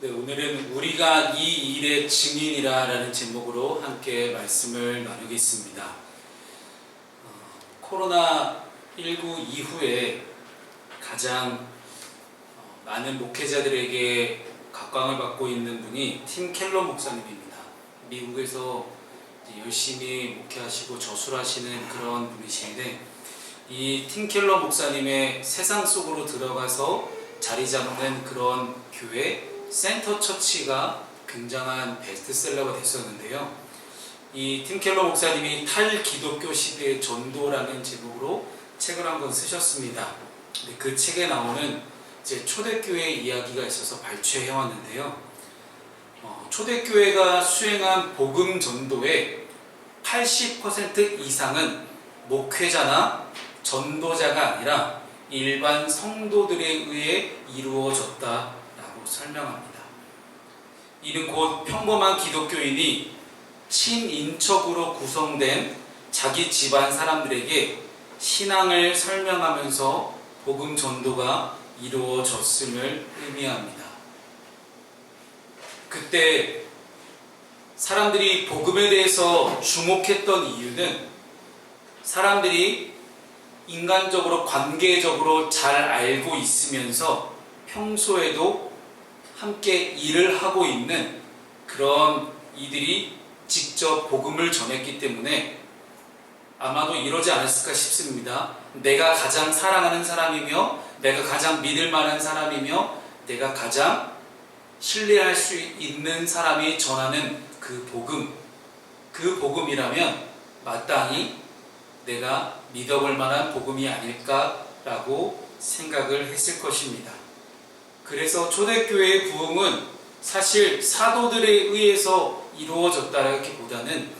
네, 오늘은 우리가 이 일의 증인이라라는 제목으로 함께 말씀을 나누겠습니다. 어, 코로나19 이후에 가장 어, 많은 목회자들에게 각광을 받고 있는 분이 팀 켈러 목사님입니다. 미국에서 열심히 목회하시고 저술하시는 그런 분이신데 이 팀 켈러 목사님의 세상 속으로 들어가서 자리 잡는 그런 교회 센터 처치가 굉장한 베스트셀러가 됐었는데요. 이 팀켈러 목사님이 탈 기독교 시대의 전도라는 제목으로 책을 한 권 쓰셨습니다. 그 책에 나오는 이제 초대교회 이야기가 있어서 발췌해 왔는데요. 어, 초대교회가 수행한 복음 전도의 80% 이상은 목회자나 전도자가 아니라 일반 성도들에 의해 이루어졌다라고 설명합니다. 이는 곧 평범한 기독교인이 친인척으로 구성된 자기 집안 사람들에게 신앙을 설명하면서 복음 전도가 이루어졌음을 의미합니다. 그때 사람들이 복음에 대해서 주목했던 이유는 사람들이 인간적으로 관계적으로 잘 알고 있으면서 평소에도 함께 일을 하고 있는 그런 이들이 직접 복음을 전했기 때문에 아마도 이러지 않았을까 싶습니다. 내가 가장 사랑하는 사람이며 내가 가장 믿을 만한 사람이며 내가 가장 신뢰할 수 있는 사람이 전하는 그 복음 그 복음이라면 마땅히 내가 믿어볼 만한 복음이 아닐까라고 생각을 했을 것입니다. 그래서 초대교회의 부흥은 사실 사도들에 의해서 이루어졌다라기보다는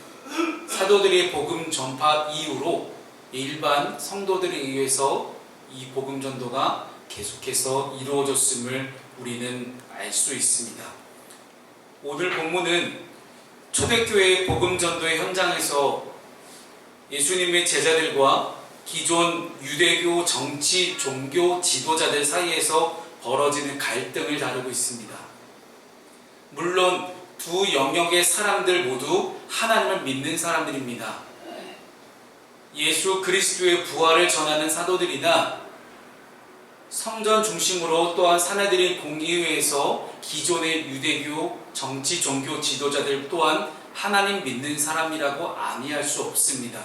사도들의 복음 전파 이후로 일반 성도들에 의해서 이 복음 전도가 계속해서 이루어졌음을 우리는 알 수 있습니다. 오늘 본문은 초대교회의 복음 전도의 현장에서 예수님의 제자들과 기존 유대교 정치 종교 지도자들 사이에서 벌어지는 갈등을 다루고 있습니다. 물론 두 영역의 사람들 모두 하나님을 믿는 사람들입니다. 예수 그리스도의 부활을 전하는 사도들이나 성전 중심으로 또한 사내들인 공의회에서 기존의 유대교 정치 종교 지도자들 또한 하나님 믿는 사람이라고 아니할 수 없습니다.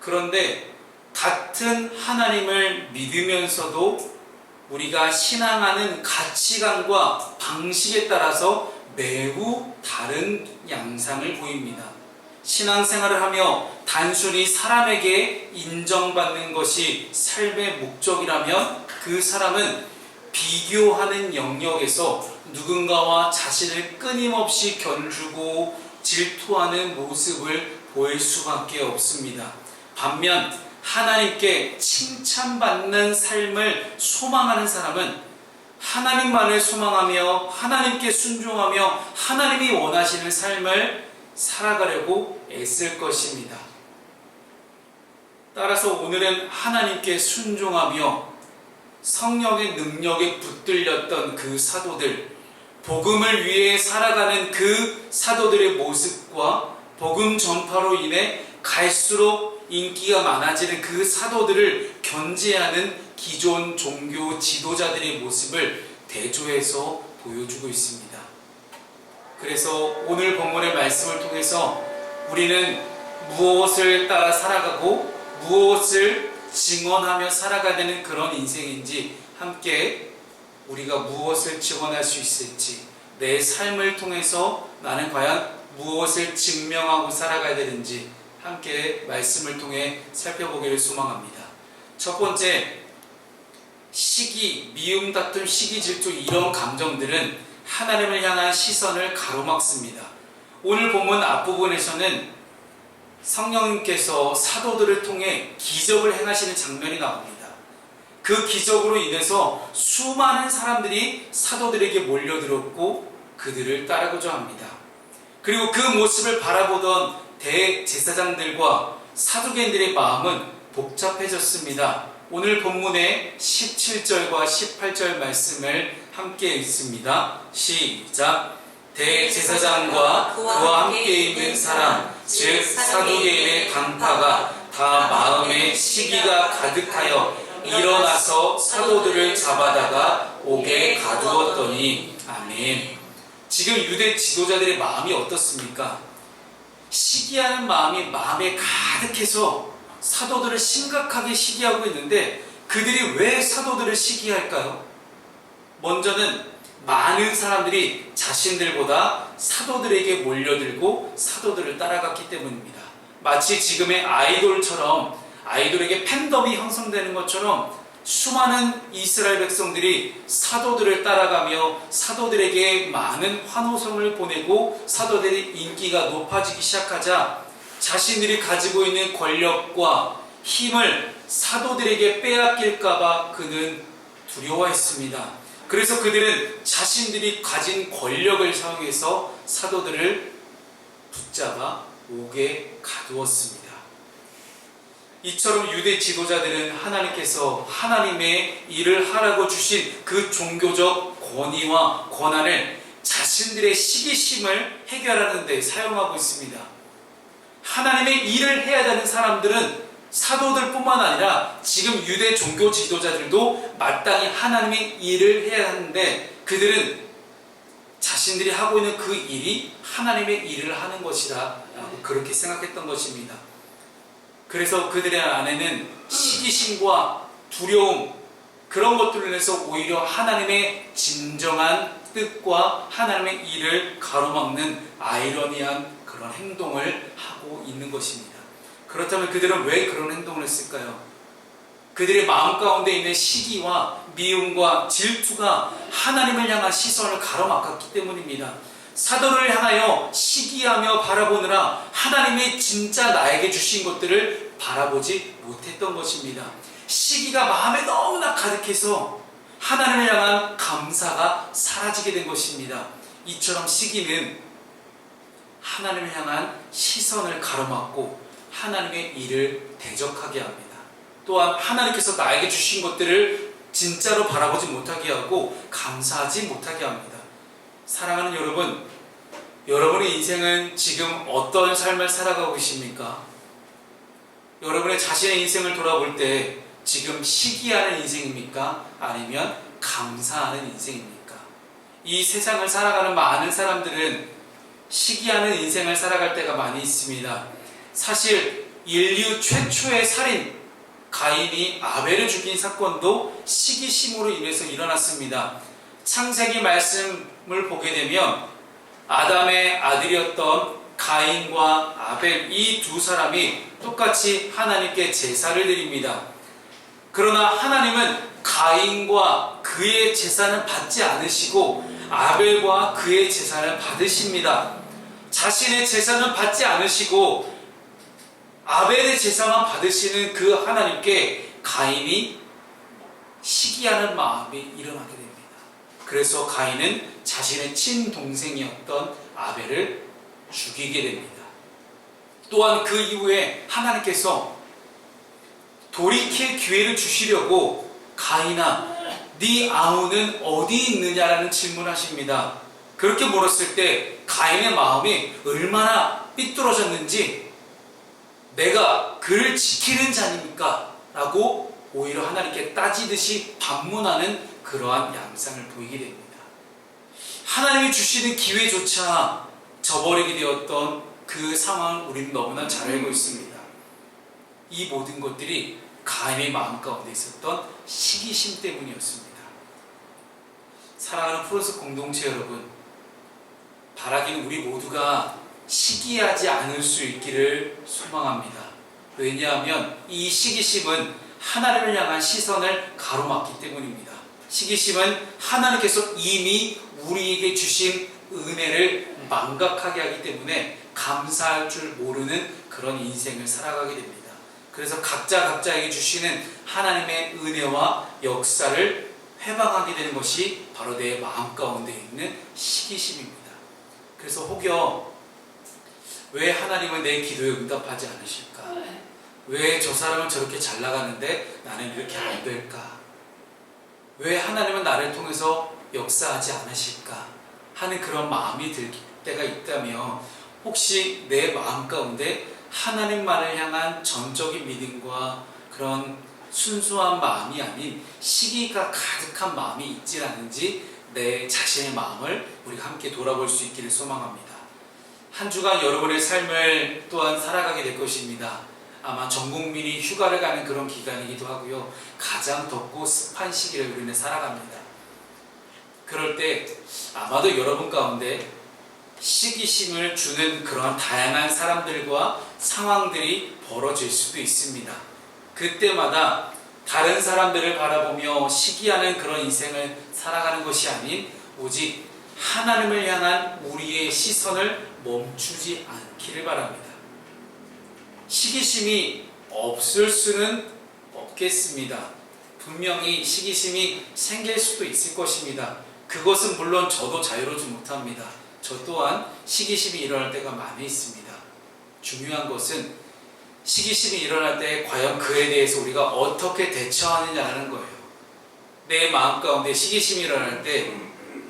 그런데 같은 하나님을 믿으면서도 우리가 신앙하는 가치관과 방식에 따라서 매우 다른 양상을 보입니다. 신앙생활을 하며 단순히 사람에게 인정받는 것이 삶의 목적이라면 그 사람은 비교하는 영역에서 누군가와 자신을 끊임없이 견주고 질투하는 모습을 보일 수밖에 없습니다. 반면 하나님께 칭찬받는 삶을 소망하는 사람은 하나님만을 소망하며 하나님께 순종하며 하나님이 원하시는 삶을 살아가려고 애쓸 것입니다. 따라서 오늘은 하나님께 순종하며 성령의 능력에 붙들렸던 그 사도들, 복음을 위해 살아가는 그 사도들의 모습과 복음 전파로 인해 갈수록 인기가 많아지는 그 사도들을 견제하는 기존 종교 지도자들의 모습을 대조해서 보여주고 있습니다. 그래서 오늘 본문의 말씀을 통해서 우리는 무엇을 따라 살아가고 무엇을 증언하며 살아가야 되는 그런 인생인지 함께 우리가 무엇을 증언할 수 있을지 내 삶을 통해서 나는 과연 무엇을 증명하고 살아가야 되는지 함께 말씀을 통해 살펴보기를 소망합니다. 첫 번째, 시기, 미움, 다툼, 시기, 질투 이런 감정들은 하나님을 향한 시선을 가로막습니다. 오늘 본문 앞부분에서는 성령님께서 사도들을 통해 기적을 행하시는 장면이 나옵니다. 그 기적으로 인해서 수많은 사람들이 사도들에게 몰려들었고 그들을 따르고자 합니다. 그리고 그 모습을 바라보던 대제사장들과 사두개인들의 마음은 복잡해졌습니다. 오늘 본문의 17절과 18절 말씀을 함께 읽습니다. 시작. 대제사장과 그와 함께 있는 사람, 즉 사두개인의 강파가 다 마음에 시기가 가득하여 일어나서 사도들을 잡아다가 옥에 가두었더니 아멘. 지금 유대 지도자들의 마음이 어떻습니까? 시기하는 마음이 마음에 가득해서 사도들을 심각하게 시기하고 있는데 그들이 왜 사도들을 시기할까요? 먼저는 많은 사람들이 자신들보다 사도들에게 몰려들고 사도들을 따라갔기 때문입니다. 마치 지금의 아이돌처럼 아이돌에게 팬덤이 형성되는 것처럼 수많은 이스라엘 백성들이 사도들을 따라가며 사도들에게 많은 환호성을 보내고 사도들의 인기가 높아지기 시작하자 자신들이 가지고 있는 권력과 힘을 사도들에게 빼앗길까봐 그는 두려워했습니다. 그래서 그들은 자신들이 가진 권력을 사용해서 사도들을 붙잡아 옥에 가두었습니다. 이처럼 유대 지도자들은 하나님께서 하나님의 일을 하라고 주신 그 종교적 권위와 권한을 자신들의 시기심을 해결하는 데 사용하고 있습니다. 하나님의 일을 해야 되는 사람들은 사도들뿐만 아니라 지금 유대 종교 지도자들도 마땅히 하나님의 일을 해야 하는데 그들은 자신들이 하고 있는 그 일이 하나님의 일을 하는 것이다 그렇게 생각했던 것입니다. 그래서 그들의 안에는 시기심과 두려움 그런 것들로 인해서 오히려 하나님의 진정한 뜻과 하나님의 일을 가로막는 아이러니한 그런 행동을 하고 있는 것입니다. 그렇다면 그들은 왜 그런 행동을 했을까요? 그들의 마음 가운데 있는 시기와 미움과 질투가 하나님을 향한 시선을 가로막았기 때문입니다. 사도를 향하여 시기하며 바라보느라 하나님의 진짜 나에게 주신 것들을 바라보지 못했던 것입니다. 시기가 마음에 너무나 가득해서 하나님을 향한 감사가 사라지게 된 것입니다. 이처럼 시기는 하나님을 향한 시선을 가로막고 하나님의 일을 대적하게 합니다. 또한 하나님께서 나에게 주신 것들을 진짜로 바라보지 못하게 하고 감사하지 못하게 합니다. 사랑하는 여러분, 여러분의 인생은 지금 어떤 삶을 살아가고 계십니까? 여러분의 자신의 인생을 돌아볼 때 지금 시기하는 인생입니까? 아니면 감사하는 인생입니까? 이 세상을 살아가는 많은 사람들은 시기하는 인생을 살아갈 때가 많이 있습니다. 사실 인류 최초의 살인 가인이 아벨을 죽인 사건도 시기심으로 인해서 일어났습니다. 창세기 말씀 을 보게 되면 아담의 아들이었던 가인과 아벨 이 두 사람이 똑같이 하나님께 제사를 드립니다. 그러나 하나님은 가인과 그의 제사는 받지 않으시고 아벨과 그의 제사를 받으십니다. 자신의 제사는 받지 않으시고 아벨의 제사만 받으시는 그 하나님께 가인이 시기하는 마음이 일어나게. 그래서 가인은 자신의 친동생이었던 아벨을 죽이게 됩니다. 또한 그 이후에 하나님께서 돌이킬 기회를 주시려고 가인아 네 아우는 어디 있느냐라는 질문하십니다. 그렇게 물었을 때 가인의 마음이 얼마나 삐뚤어졌는지 내가 그를 지키는 자입니까? 라고 오히려 하나님께 따지듯이 반문하는 그러한 양상을 보이게 됩니다. 하나님이 주시는 기회조차 저버리게 되었던 그 상황을 우리는 너무나 잘 알고 있습니다. 이 모든 것들이 가인의 마음 가운데 있었던 시기심 때문이었습니다. 사랑하는 프로스 공동체 여러분, 바라기는 우리 모두가 시기하지 않을 수 있기를 소망합니다. 왜냐하면 이 시기심은 하나님을 향한 시선을 가로막기 때문입니다. 시기심은 하나님께서 이미 우리에게 주신 은혜를 망각하게 하기 때문에 감사할 줄 모르는 그런 인생을 살아가게 됩니다. 그래서 각자 각자에게 주시는 하나님의 은혜와 역사를 회방하게 되는 것이 바로 내 마음 가운데 있는 시기심입니다. 그래서 혹여 왜 하나님은 내 기도에 응답하지 않으실까? 왜 저 사람은 저렇게 잘 나가는데 나는 이렇게 안 될까? 왜 하나님은 나를 통해서 역사하지 않으실까 하는 그런 마음이 들 때가 있다면 혹시 내 마음 가운데 하나님만을 향한 전적인 믿음과 그런 순수한 마음이 아닌 시기가 가득한 마음이 있지 않은지 내 자신의 마음을 우리가 함께 돌아볼 수 있기를 소망합니다. 한 주간 여러분의 삶을 또한 살아가게 될 것입니다. 아마 전 국민이 휴가를 가는 그런 기간이기도 하고요. 가장 덥고 습한 시기를 우리는 살아갑니다. 그럴 때 아마도 여러분 가운데 시기심을 주는 그러한 다양한 사람들과 상황들이 벌어질 수도 있습니다. 그때마다 다른 사람들을 바라보며 시기하는 그런 인생을 살아가는 것이 아닌 오직 하나님을 향한 우리의 시선을 멈추지 않기를 바랍니다. 시기심이 없을 수는 없겠습니다. 분명히 시기심이 생길 수도 있을 것입니다. 그것은 물론 저도 자유로지 못합니다. 저 또한 시기심이 일어날 때가 많이 있습니다. 중요한 것은 시기심이 일어날 때 과연 그에 대해서 우리가 어떻게 대처하느냐는 거예요. 내 마음 가운데 시기심이 일어날 때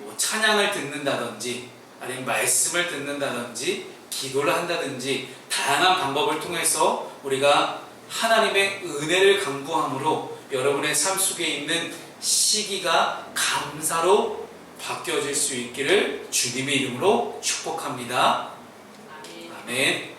뭐 찬양을 듣는다든지 아니면 말씀을 듣는다든지 기도를 한다든지 다양한 방법을 통해서 우리가 하나님의 은혜를 강구함으로 여러분의 삶 속에 있는 시기가 감사로 바뀌어질 수 있기를 주님의 이름으로 축복합니다. 아멘. 아멘.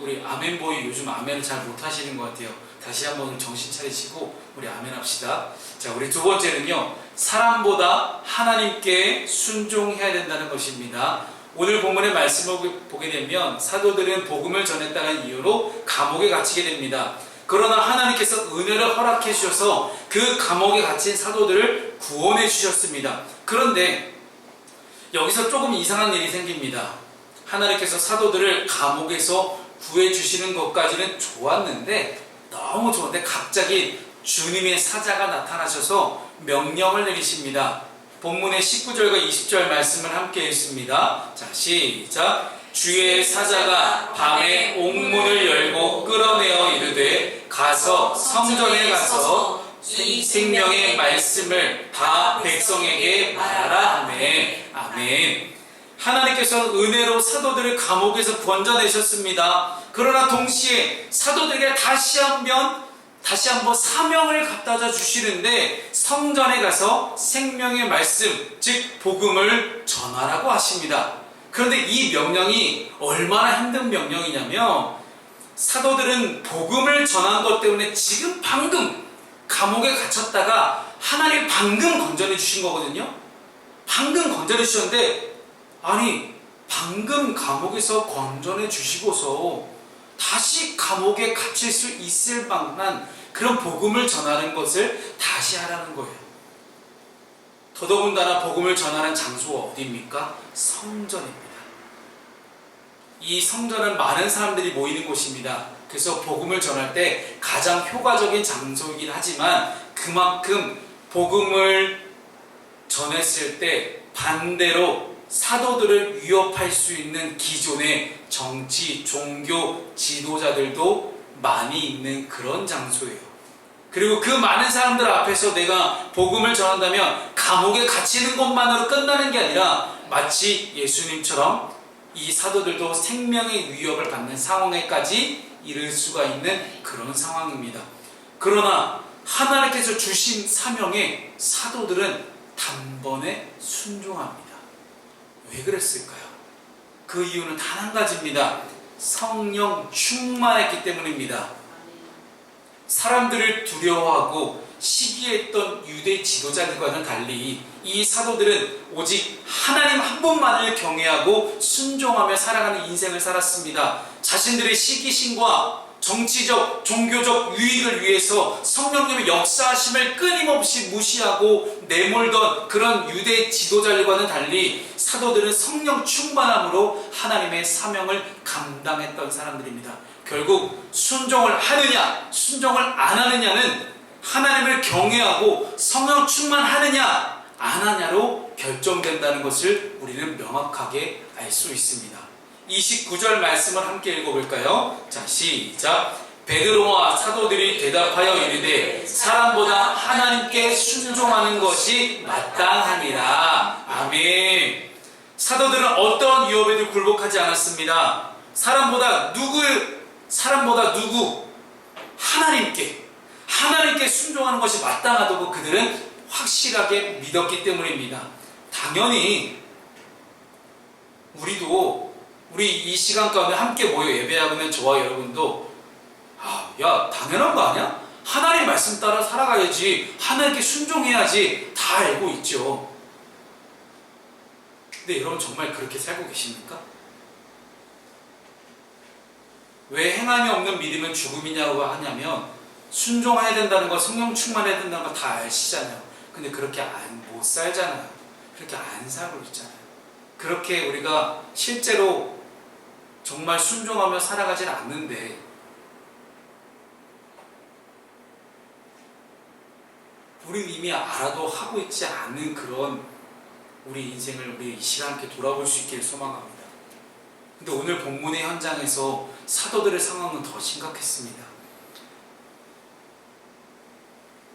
우리 아멘 보이 요즘 아멘을 잘 못하시는 것 같아요. 다시 한번 정신 차리시고 우리 아멘 합시다. 자, 우리 두 번째는요. 사람보다 하나님께 순종해야 된다는 것입니다. 오늘 본문의 말씀을 보게 되면 사도들은 복음을 전했다는 이유로 감옥에 갇히게 됩니다. 그러나 하나님께서 은혜를 허락해 주셔서 그 감옥에 갇힌 사도들을 구원해 주셨습니다. 그런데 여기서 조금 이상한 일이 생깁니다. 하나님께서 사도들을 감옥에서 구해 주시는 것까지는 좋았는데 너무 좋은데 갑자기 주님의 사자가 나타나셔서 명령을 내리십니다. 본문의 19절과 20절 말씀을 함께 읽습니다. 자, 시작. 주의 사자가 밤에 옥문을 열고 끌어내어 이르되 가서 성전에 가서 생- 생명의 말씀을 다 백성에게 말하라 아멘 아멘 하나님께서 은혜로 사도들을 감옥에서 건져내셨습니다 그러나 동시에 사도들에게 다시 한번 다시 한번 사명을 갖다가 주시는데 성전에 가서 생명의 말씀 즉 복음을 전하라고 하십니다 그런데 이 명령이 얼마나 힘든 명령이냐면 사도들은 복음을 전한 것 때문에 지금 방금 감옥에 갇혔다가 하나님 방금 건져내 주신 거거든요. 방금 건져내 주셨는데 아니 방금 감옥에서 건져내 주시고서 다시 감옥에 갇힐 수 있을 만한 그런 복음을 전하는 것을 다시 하라는 거예요. 더더군다나 복음을 전하는 장소가 어디입니까? 성전입니다. 이 성전은 많은 사람들이 모이는 곳입니다. 그래서 복음을 전할 때 가장 효과적인 장소이긴 하지만 그만큼 복음을 전했을 때 반대로 사도들을 위협할 수 있는 기존의 정치, 종교 지도자들도 많이 있는 그런 장소예요. 그리고 그 많은 사람들 앞에서 내가 복음을 전한다면 감옥에 갇히는 것만으로 끝나는 게 아니라 마치 예수님처럼 이 사도들도 생명의 위협을 받는 상황에까지 이를 수가 있는 그런 상황입니다. 그러나 하나님께서 주신 사명에 사도들은 단번에 순종합니다. 왜 그랬을까요? 그 이유는 단 한 가지입니다. 성령 충만했기 때문입니다. 사람들을 두려워하고 시기했던 유대 지도자들과는 달리 이 사도들은 오직 하나님 한 분만을 경외하고 순종하며 살아가는 인생을 살았습니다. 자신들의 시기심과 정치적, 종교적 유익을 위해서 성령님의 역사하심을 끊임없이 무시하고 내몰던 그런 유대 지도자들과는 달리 사도들은 성령 충만함으로 하나님의 사명을 감당했던 사람들입니다. 결국 순종을 하느냐, 순종을 안 하느냐는 하나님을 경외하고 성령 충만하느냐, 안 하냐로 결정된다는 것을 우리는 명확하게 알 수 있습니다. 29절 말씀을 함께 읽어볼까요? 자, 시작. 베드로와 사도들이 대답하여 이르되 사람보다 하나님께 순종하는 것이 마땅합니다. 아멘. 사도들은 어떤 위협에도 굴복하지 않았습니다. 사람보다 누구 사람보다 누구 하나님께 하나님께 순종하는 것이 마땅하다고 그들은 확실하게 믿었기 때문입니다. 당연히 우리도 우리 이 시간 가운데 함께 모여 예배하고 있는 저와 여러분도 아, 야 당연한 거 아니야? 하나님 말씀 따라 살아가야지 하나님께 순종해야지 다 알고 있죠. 근데 여러분 정말 그렇게 살고 계십니까? 왜 행함이 없는 믿음은 죽음이냐고 하냐면 순종해야 된다는 거 성령 충만해야 된다는 거 다 아시잖아요. 근데 그렇게 안, 못 살잖아요. 그렇게 안 살고 있잖아요. 그렇게 우리가 실제로 정말 순종하며 살아가진 않는데 우리는 이미 알아도 하고 있지 않는 그런 우리 인생을 우리 이 시간 함께 돌아볼 수 있기를 소망합니다. 근데 오늘 본문의 현장에서 사도들의 상황은 더 심각했습니다.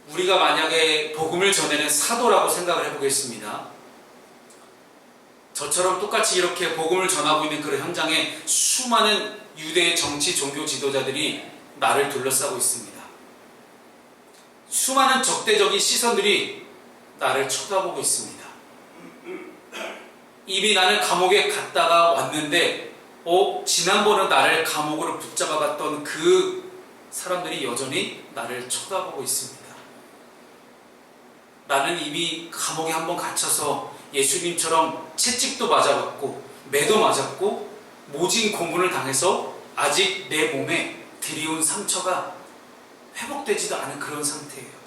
우리가 만약에 복음을 전하는 사도라고 생각을 해보겠습니다. 저처럼 똑같이 이렇게 복음을 전하고 있는 그런 현장에 수많은 유대의 정치 종교 지도자들이 나를 둘러싸고 있습니다. 수많은 적대적인 시선들이 나를 쳐다보고 있습니다. 이미 나는 감옥에 갔다가 왔는데, 어, 지난번에 나를 감옥으로 붙잡아 갔던 그 사람들이 여전히 나를 쳐다보고 있습니다. 나는 이미 감옥에 한번 갇혀서 예수님처럼 채찍도 맞아봤고, 매도 맞았고, 모진 고문을 당해서 아직 내 몸에 들이온 상처가 회복되지도 않은 그런 상태예요.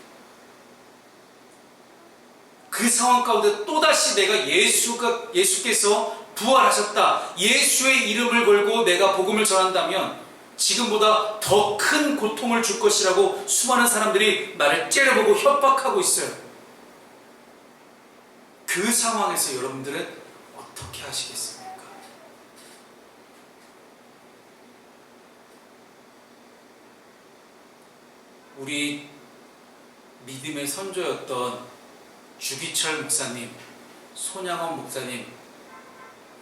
그 상황 가운데 또다시 내가 예수가, 예수께서 부활하셨다. 예수의 이름을 걸고 내가 복음을 전한다면 지금보다 더 큰 고통을 줄 것이라고 수많은 사람들이 나를 째려보고 협박하고 있어요. 그 상황에서 여러분들은 어떻게 하시겠습니까? 우리 믿음의 선조였던 주기철 목사님, 손양원 목사님,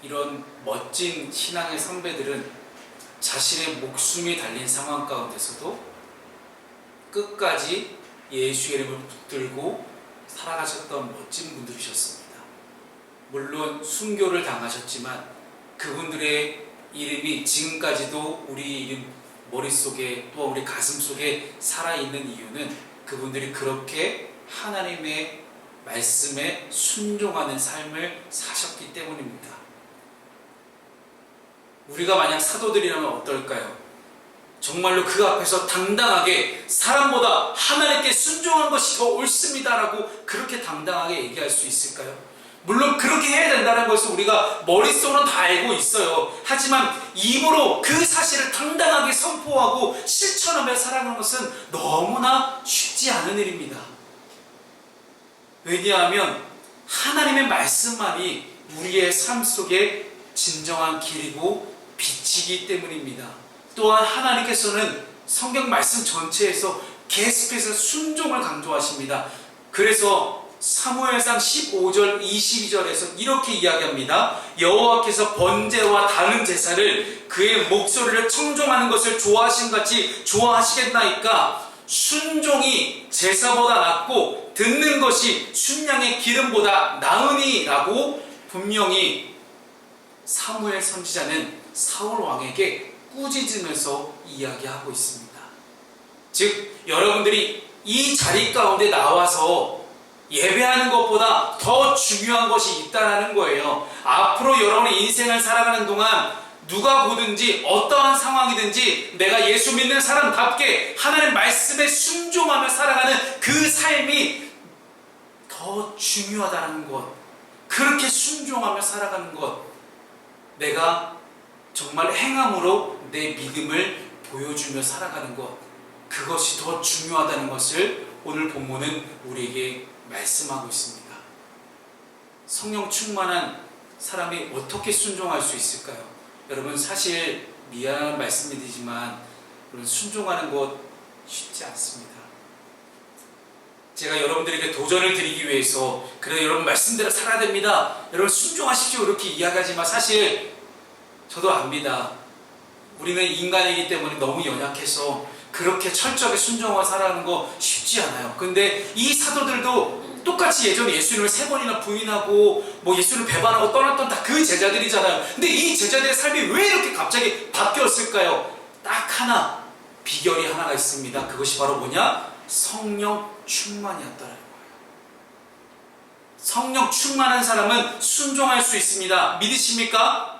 이런 멋진 신앙의 선배들은 자신의 목숨이 달린 상황 가운데서도 끝까지 예수의 이름을 붙들고 살아가셨던 멋진 분들이셨습니다. 물론 순교를 당하셨지만 그분들의 이름이 지금까지도 우리 이름 머릿속에 또 우리 가슴 속에 살아있는 이유는 그분들이 그렇게 하나님의 말씀에 순종하는 삶을 사셨기 때문입니다. 우리가 만약 사도들이라면 어떨까요? 정말로 그 앞에서 당당하게 사람보다 하나님께 순종한 것이 더 옳습니다라고 그렇게 당당하게 얘기할 수 있을까요? 물론 그렇게 해야 된다는 것을 우리가 머릿속으로 다 알고 있어요. 하지만 입으로 그 사실을 당당하게 선포하고 실천하며 살아가는 것은 너무나 쉽지 않은 일입니다. 왜냐하면 하나님의 말씀만이 우리의 삶 속에 진정한 길이고 빛이기 때문입니다. 또한 하나님께서는 성경 말씀 전체에서 계속해서 순종을 강조하십니다. 그래서 사무엘상 15절 22절에서 이렇게 이야기합니다. 여호와께서 번제와 다른 제사를 그의 목소리를 청종하는 것을 좋아하신 같이 좋아하시겠나이까 순종이 제사보다 낫고 듣는 것이 순양의 기름보다 나으니라고 분명히 사무엘 선지자는 사울 왕에게 꾸짖으면서 이야기하고 있습니다. 즉 여러분들이 이 자리 가운데 나와서 예배하는 것보다 더 중요한 것이 있다는 거예요. 앞으로 여러분의 인생을 살아가는 동안 누가 보든지 어떠한 상황이든지 내가 예수 믿는 사람답게 하나님 말씀에 순종하며 살아가는 그 삶이 더 중요하다는 것. 그렇게 순종하며 살아가는 것. 내가 정말 행함으로 내 믿음을 보여주며 살아가는 것. 그것이 더 중요하다는 것을 오늘 본문은 우리에게 말씀하고 있습니다. 성령 충만한 사람이 어떻게 순종할 수 있을까요? 여러분 사실 미안한 말씀이지만 순종하는 것 쉽지 않습니다. 제가 여러분들에게 도전을 드리기 위해서 그래 여러분 말씀대로 살아야 됩니다. 여러분 순종하십시오 이렇게 이야기하지만 사실 저도 압니다. 우리는 인간이기 때문에 너무 연약해서 그렇게 철저하게 순종하고 살아가는 거 쉽지 않아요. 근데 이 사도들도 똑같이 예전에 예수님을 세 번이나 부인하고 뭐 예수를 배반하고 떠났던 다 그 제자들이잖아요. 근데 이 제자들의 삶이 왜 이렇게 갑자기 바뀌었을까요? 딱 하나 비결이 하나가 있습니다. 그것이 바로 뭐냐? 성령 충만이었다는 거예요. 성령 충만한 사람은 순종할 수 있습니다. 믿으십니까?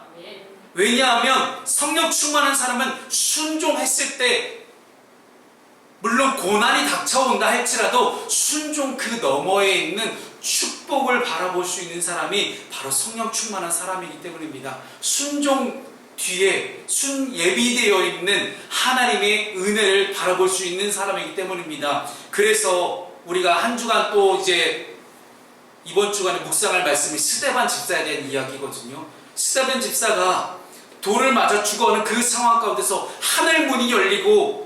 왜냐하면 성령 충만한 사람은 순종했을 때 물론 고난이 닥쳐온다 할지라도 순종 그 너머에 있는 축복을 바라볼 수 있는 사람이 바로 성령 충만한 사람이기 때문입니다. 순종 뒤에 순 예비되어 있는 하나님의 은혜를 바라볼 수 있는 사람이기 때문입니다. 그래서 우리가 한 주간 또 이제 이번 주간에 묵상할 말씀이 스데반 집사에 대한 이야기거든요. 스데반 집사가 돌을 맞아 죽어가는 그 상황 가운데서 하늘 문이 열리고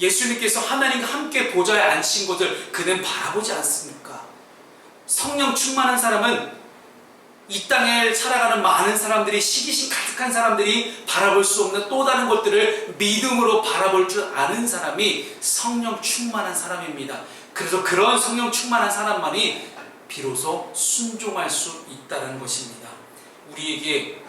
예수님께서 하나님과 함께 보좌에 앉힌 것을 그는 바라보지 않습니까? 성령 충만한 사람은 이 땅에 살아가는 많은 사람들이 시기심 가득한 사람들이 바라볼 수 없는 또 다른 것들을 믿음으로 바라볼 줄 아는 사람이 성령 충만한 사람입니다. 그래서 그런 성령 충만한 사람만이 비로소 순종할 수 있다는 것입니다. 우리에게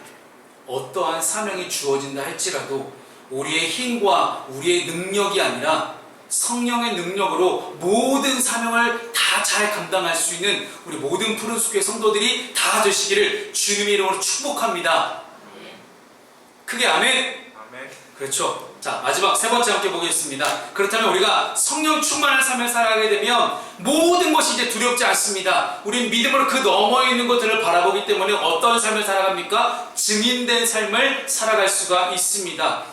어떠한 사명이 주어진다 할지라도 우리의 힘과 우리의 능력이 아니라 성령의 능력으로 모든 사명을 다 잘 감당할 수 있는 우리 모든 푸른 숲의 성도들이 다 되시기를 주님의 이름으로 축복합니다. 아멘. 크게 아멘. 아멘. 그렇죠. 자, 마지막 세 번째 함께 보겠습니다. 그렇다면 우리가 성령 충만한 삶을 살아가게 되면 모든 것이 이제 두렵지 않습니다. 우린 믿음으로 그 너머에 있는 것들을 바라보기 때문에 어떤 삶을 살아갑니까? 증인된 삶을 살아갈 수가 있습니다.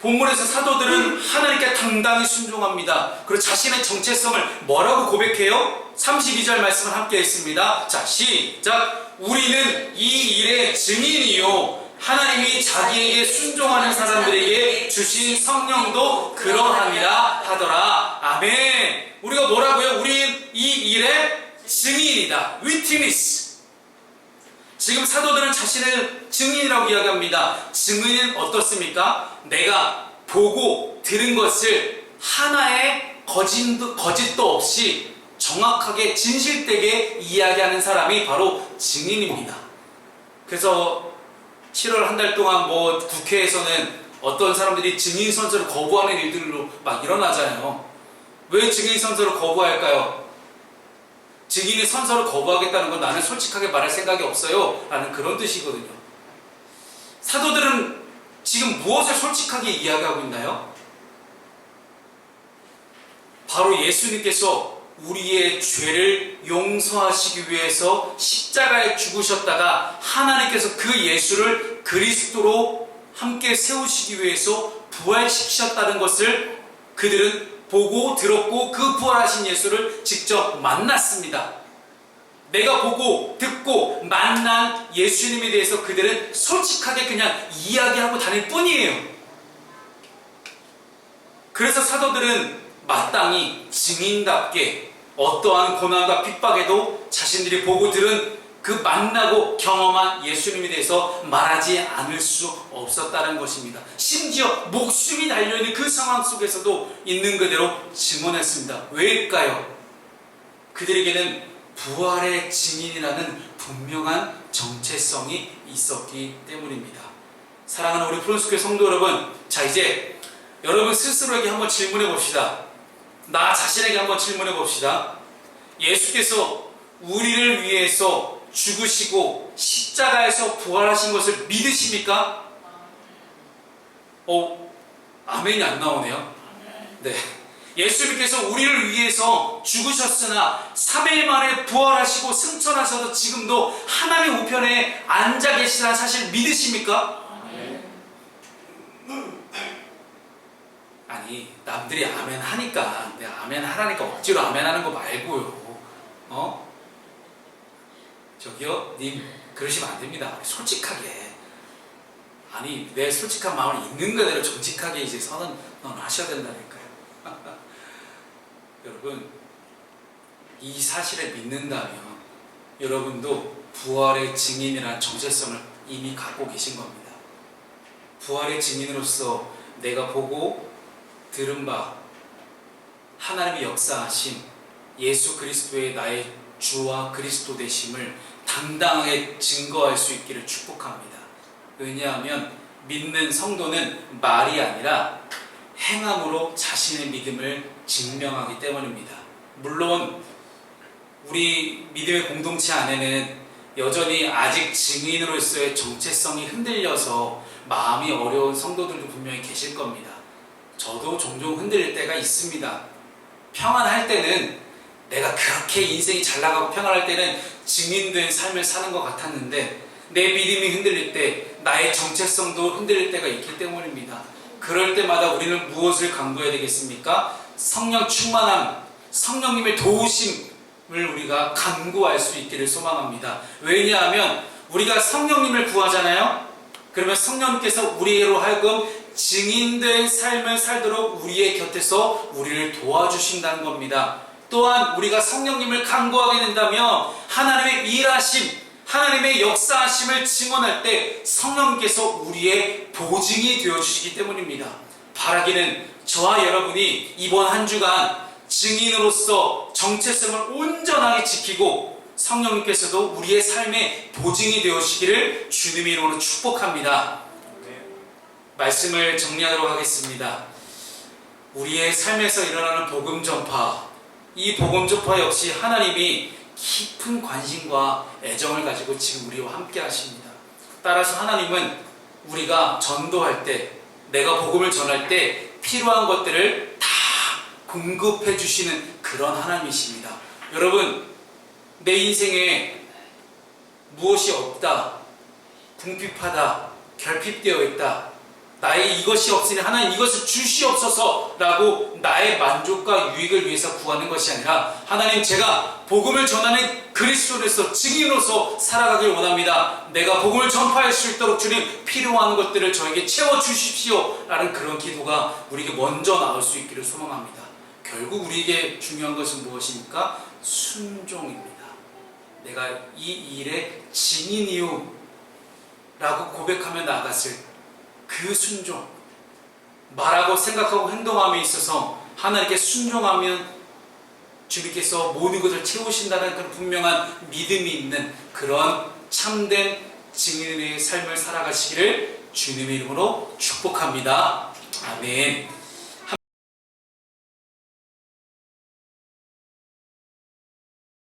본문에서 사도들은 하나님께 당당히 순종합니다. 그리고 자신의 정체성을 뭐라고 고백해요? 32절 말씀을 함께 했습니다. 자, 시작. 우리는 이 일의 증인이요. 하나님이 자기에게 순종하는 사람들에게 주신 성령도 그러함이라 하더라. 아멘. 우리가 뭐라고요? 우리 이 일의 증인이다. 위트니스. 지금 사도들은 자신을 증인이라고 이야기합니다. 증인은 어떻습니까? 내가 보고 들은 것을 하나의 거짓도, 거짓도 없이 정확하게 진실되게 이야기하는 사람이 바로 증인입니다. 그래서 7월 한 달 동안 뭐 국회에서는 어떤 사람들이 증인 선서를 거부하는 일들로 막 일어나잖아요. 왜 증인 선서를 거부할까요? 증인이 선서를 거부하겠다는 건 나는 솔직하게 말할 생각이 없어요. 라는 그런 뜻이거든요. 사도들은 지금 무엇을 솔직하게 이야기하고 있나요? 바로 예수님께서 우리의 죄를 용서하시기 위해서 십자가에 죽으셨다가 하나님께서 그 예수를 그리스도로 함께 세우시기 위해서 부활시키셨다는 것을 그들은 보고 들었고 그 부활하신 예수를 직접 만났습니다. 내가 보고 듣고 만난 예수님에 대해서 그들은 솔직하게 그냥 이야기하고 다닐 뿐이에요. 그래서 사도들은 마땅히 증인답게 어떠한 고난과 핍박에도 자신들이 보고 들은 그 만나고 경험한 예수님에 대해서 말하지 않을 수 없었다는 것입니다. 심지어 목숨이 달려있는 그 상황 속에서도 있는 그대로 증언했습니다. 왜일까요? 그들에게는 부활의 증인이라는 분명한 정체성이 있었기 때문입니다. 사랑하는 우리 프론스크의 성도 여러분, 자 이제 여러분 스스로에게 한번 질문해 봅시다. 나 자신에게 한번 질문해 봅시다. 예수께서 우리를 위해서 죽으시고 십자가에서 부활하신 것을 믿으십니까? 어, 아멘이 안 나오네요. 네. 예수님께서 우리를 위해서 죽으셨으나 3일 만에 부활하시고 승천하셔서 지금도 하나님 우편에 앉아 계시다는 사실 믿으십니까? 아니 남들이 아멘 하니까 내가 아멘 하라니까 억지로 아멘 하는 거 말고요. 어? 저기요 님 그러시면 안 됩니다. 솔직하게 아니 내 솔직한 마음을 있는 그대로 정직하게 이제 선언 하셔야 된다니까요. 여러분 이 사실을 믿는다면 여러분도 부활의 증인이라는 정체성을 이미 갖고 계신 겁니다. 부활의 증인으로서 내가 보고 들은 바 하나님의 역사하심 예수 그리스도의 나의 주와 그리스도 되심을 당당하게 증거할 수 있기를 축복합니다. 왜냐하면 믿는 성도는 말이 아니라 행함으로 자신의 믿음을 증명하기 때문입니다. 물론 우리 믿음의 공동체 안에는 여전히 아직 증인으로서의 정체성이 흔들려서 마음이 어려운 성도들도 분명히 계실 겁니다. 저도 종종 흔들릴 때가 있습니다. 평안할 때는 내가 그렇게 인생이 잘 나가고 평안할 때는 증인된 삶을 사는 것 같았는데 내 믿음이 흔들릴 때 나의 정체성도 흔들릴 때가 있기 때문입니다. 그럴 때마다 우리는 무엇을 강구해야 되겠습니까? 성령 충만함, 성령님의 도우심을 우리가 간구할 수 있기를 소망합니다. 왜냐하면 우리가 성령님을 구하잖아요. 그러면 성령님께서 우리로 하여금 증인된 삶을 살도록 우리의 곁에서 우리를 도와주신다는 겁니다. 또한 우리가 성령님을 간구하게 된다면 하나님의 일하심, 하나님의 역사하심을 증언할 때 성령님께서 우리의 보증이 되어 주시기 때문입니다. 바라기는 저와 여러분이 이번 한 주간 증인으로서 정체성을 온전하게 지키고 성령님께서도 우리의 삶의 보증이 되어 주시기를 주님의 이름으로 축복합니다. 말씀을 정리하도록 하겠습니다. 우리의 삶에서 일어나는 복음 전파, 이 복음 전파 역시 하나님이 깊은 관심과 애정을 가지고 지금 우리와 함께 하십니다. 따라서 하나님은 우리가 전도할 때, 내가 복음을 전할 때 필요한 것들을 다 공급해 주시는 그런 하나님이십니다. 여러분, 내 인생에 무엇이 없다, 궁핍하다, 결핍되어 있다, 나의 이것이 없으니 하나님 이것을 주시옵소서라고 나의 만족과 유익을 위해서 구하는 것이 아니라 하나님 제가 복음을 전하는 그리스도로서 증인으로서 살아가길 원합니다. 내가 복음을 전파할 수 있도록 주님 필요한 것들을 저에게 채워 주십시오라는 그런 기도가 우리에게 먼저 나올 수 있기를 소망합니다. 결국 우리에게 중요한 것은 무엇입니까? 순종입니다. 내가 이 일의 증인이요 라고 고백하며 나갔을 그 순종 말하고 생각하고 행동함에 있어서 하나님께 순종하면 주님께서 모든 것을 채우신다는 그런 분명한 믿음이 있는 그런 참된 증인의 삶을 살아가시기를 주님의 이름으로 축복합니다. 아멘.